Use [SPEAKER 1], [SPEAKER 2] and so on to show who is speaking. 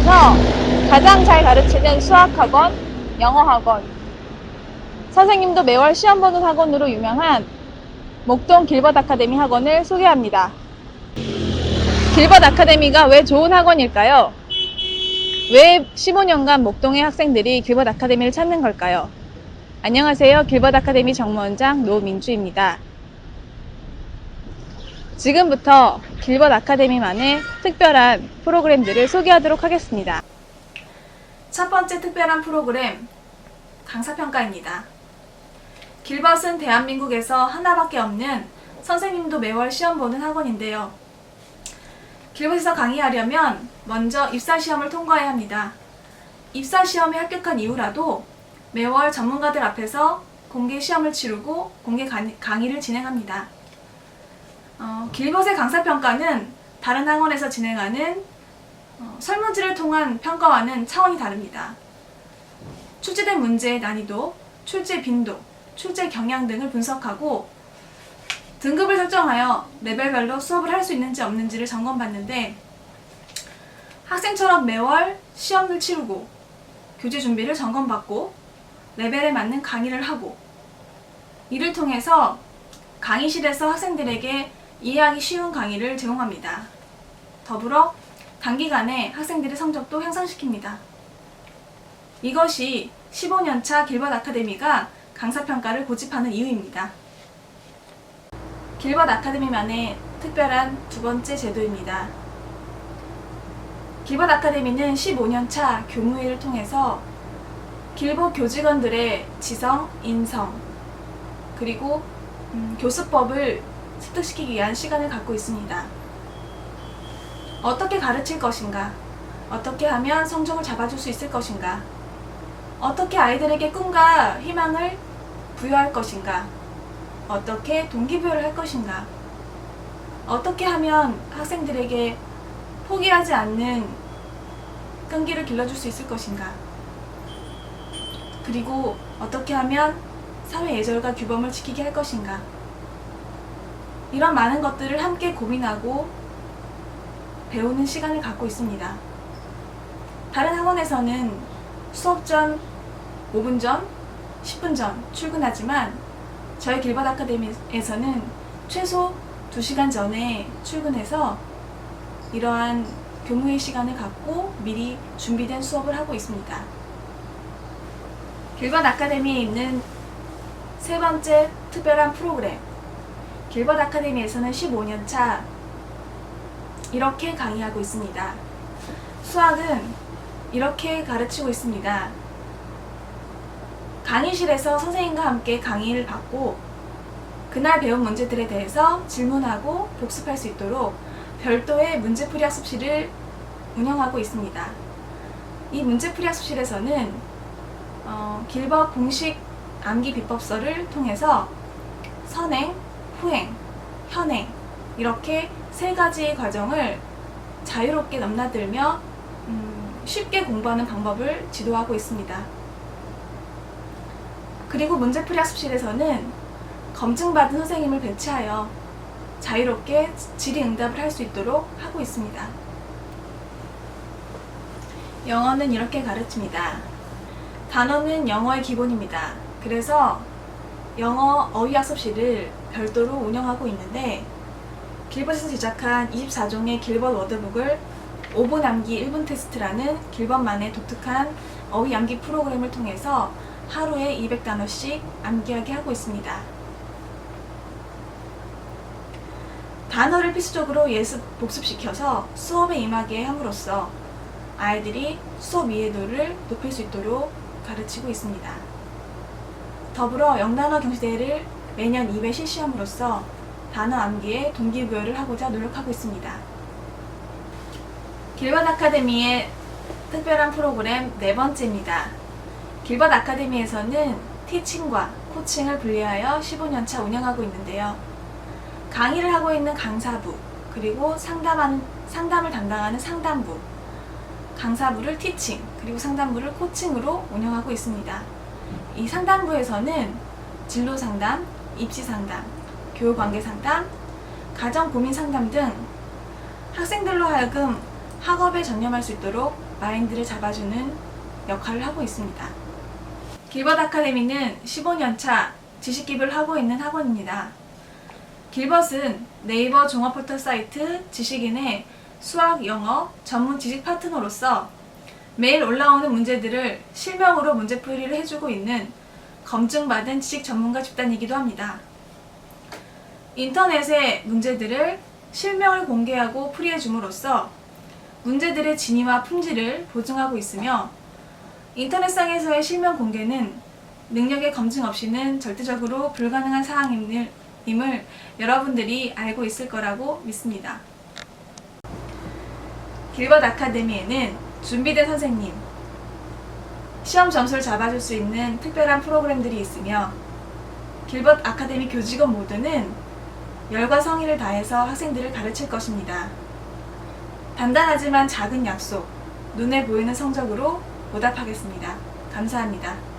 [SPEAKER 1] 중에서 가장 잘 가르치는 수학학원, 영어학원, 선생님도 매월 시험 보는 학원으로 유명한 목동 길벗 아카데미 학원을 소개합니다. 길벗 아카데미가 왜 좋은 학원일까요? 왜 15년간 목동의 학생들이 길벗 아카데미를 찾는 걸까요? 안녕하세요. 길벗 아카데미 정무원장 노민주입니다. 지금부터 길벗 아카데미만의 특별한 프로그램들을 소개하도록 하겠습니다. 첫 번째 특별한 프로그램 강사평가입니다. 길벗은 대한민국에서 하나밖에 없는 선생님도 매월 시험 보는 학원인데요. 길벗에서 강의하려면 먼저 입사시험을 통과해야 합니다. 입사시험에 합격한 이후라도 매월 전문가들 앞에서 공개 시험을 치르고 공개 강- 강의를 진행합니다. 어, 길벗의 강사평가는 다른 학원에서 진행하는 어, 설문지를 통한 평가와는 차원이 다릅니다. 출제된 문제의 난이도, 출제 빈도, 출제 경향 등을 분석하고 등급을 설정하여 레벨별로 수업을 할 수 있는지 없는지를 점검받는데 학생처럼 매월 시험을 치르고 교재 준비를 점검받고 레벨에 맞는 강의를 하고 이를 통해서 강의실에서 학생들에게 이해하기 쉬운 강의를 제공합니다. 더불어 단기간에 학생들의 성적도 향상시킵니다. 이것이 15년차 길벗 아카데미가 강사평가를 고집하는 이유입니다. 길벗 아카데미만의 특별한 두 번째 제도입니다. 길벗 아카데미는 15년차 교무회를 통해서 길벗 교직원들의 지성, 인성, 그리고 음, 교수법을 습득시키기 위한 시간을 갖고 있습니다. 어떻게 가르칠 것인가? 어떻게 하면 성적을 잡아줄 수 있을 것인가? 어떻게 아이들에게 꿈과 희망을 부여할 것인가? 어떻게 동기부여를 할 것인가? 어떻게 하면 학생들에게 포기하지 않는 끈기를 길러줄 수 있을 것인가? 그리고 어떻게 하면 사회 예절과 규범을 지키게 할 것인가? 이런 많은 것들을 함께 고민하고 배우는 시간을 갖고 있습니다. 다른 학원에서는 수업 전 5분 전, 10분 전 출근하지만 저희 길벗 아카데미에서는 최소 2시간 전에 출근해서 이러한 교무회 시간을 갖고 미리 준비된 수업을 하고 있습니다. 길벗 아카데미에 있는 세 번째 특별한 프로그램 길벗 아카데미에서는 15년 차 이렇게 강의하고 있습니다. 수학은 이렇게 가르치고 있습니다. 강의실에서 선생님과 함께 강의를 받고 그날 배운 문제들에 대해서 질문하고 복습할 수 있도록 별도의 문제풀이 학습실을 운영하고 있습니다. 이 문제풀이 학습실에서는 어, 길벗 공식 암기 비법서를 통해서 선행, 후행, 현행 이렇게 세 가지의 과정을 자유롭게 넘나들며 음, 쉽게 공부하는 방법을 지도하고 있습니다. 그리고 문제풀이 학습실에서는 검증받은 선생님을 배치하여 자유롭게 질의응답을 할 수 있도록 하고 있습니다. 영어는 이렇게 가르칩니다. 단어는 영어의 기본입니다. 그래서 영어 어휘 학습실을 별도로 운영하고 있는데 길벗에서 제작한 24종의 길벗 워드북을 5분 암기 1분 테스트라는 길벗만의 독특한 어휘 암기 프로그램을 통해서 하루에 200단어씩 암기하게 하고 있습니다. 단어를 필수적으로 예습 복습시켜서 수업에 임하게 함으로써 아이들이 수업 이해도를 높일 수 있도록 가르치고 있습니다. 더불어 영단어 경시대회를 매년 2회 실시함으로써 단어 암기에 동기부여를 하고자 노력하고 있습니다. 길벗 아카데미의 특별한 프로그램 네 번째입니다. 길벗 아카데미에서는 티칭과 코칭을 분리하여 15년차 운영하고 있는데요. 강의를 하고 있는 강사부, 그리고 상담하는, 상담을 담당하는 상담부, 강사부를 티칭, 그리고 상담부를 코칭으로 운영하고 있습니다. 이 상담부에서는 진로 상담, 입시 상담, 교육 관계 상담, 가정 고민 상담 등 학생들로 하여금 학업에 전념할 수 있도록 마인드를 잡아주는 역할을 하고 있습니다. 길벗 아카데미는 15년차 지식 기부를 하고 있는 학원입니다. 길벗은 네이버 종합 포털 사이트 지식인의 수학, 영어 전문 지식 파트너로서 매일 올라오는 문제들을 실명으로 문제풀이를 해주고 있는 검증받은 지식 전문가 집단이기도 합니다. 인터넷의 문제들을 실명을 공개하고 풀이해 줌으로써 문제들의 진위와 품질을 보증하고 있으며 인터넷상에서의 실명 공개는 능력의 검증 없이는 절대적으로 불가능한 사항임을 임을 여러분들이 알고 있을 거라고 믿습니다. 길벗 아카데미에는 준비된 선생님, 시험 점수를 잡아줄 수 있는 특별한 프로그램들이 있으며 길벗 아카데미 교직원 모두는 열과 성의를 다해서 학생들을 가르칠 것입니다. 단단하지만 작은 약속, 눈에 보이는 성적으로 보답하겠습니다. 감사합니다.